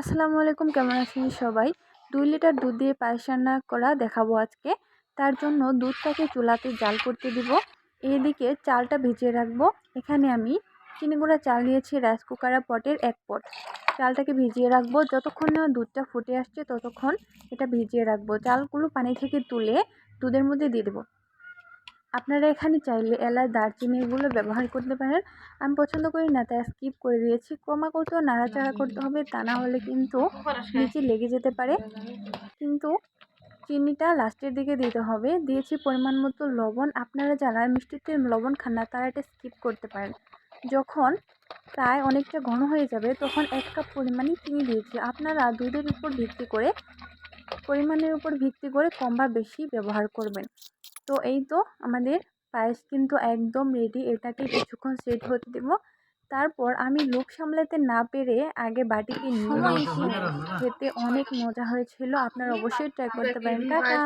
আসসালামু আলাইকুম, কেমন আছেন সবাই? দুই লিটার দুধ দিয়ে পায়েস রান্না করা দেখাবো আজকে। তার জন্য দুধটাকে চুলাতে জাল করতে দিব। এইদিকে চালটা ভিজিয়ে রাখব। এখানে আমি চিনি গুঁড়া চাল নিয়েছি রাইস কুকার পটের এক পট। চালটাকে ভিজিয়ে রাখব। যতক্ষণ না দুধটা ফুটে আসছে ততক্ষণ এটা ভিজিয়ে রাখব। চালগুলো পানি থেকে তুলে দুধের মধ্যে দিয়ে দেবো। আপনারা এখানে চাইলে এলাচ, দারচিনি এগুলো ব্যবহার করতে পারেন। আমি পছন্দ করি না, তাই স্কিপ করে দিয়েছি। ক্রমাগত নাড়াচাড়া করতে হবে, তা না হলে কিন্তু নিচে লেগে যেতে পারে। কিন্তু চিনিটা লাস্টের দিকে দিতে হবে। দিয়েছি পরিমাণ মতো লবণ। আপনারা যারা মিষ্টিতে লবণ খান না, তারা এটা স্কিপ করতে পারেন। যখন প্রায় অনেকটা ঘন হয়ে যাবে, তখন এক কাপ পরিমাণে চিনি দিয়েছি। আপনারা দুধের উপর ভিত্তি করে পরিমাণের উপর ভিত্তি করে কম বা বেশি ব্যবহার করবেন। তো এই তো আমাদের পায়েস কিন্তু একদম রেডি এটাকে কিছুক্ষণ সেট হতে দেবো। তারপর আমি লোক সামলাতে না পেরে আগে বাটিকে নিয়ে খেতে অনেক মজা হয়েছিল। আপনারা অবশ্যই ট্রাই করতে পারেন। টাটা!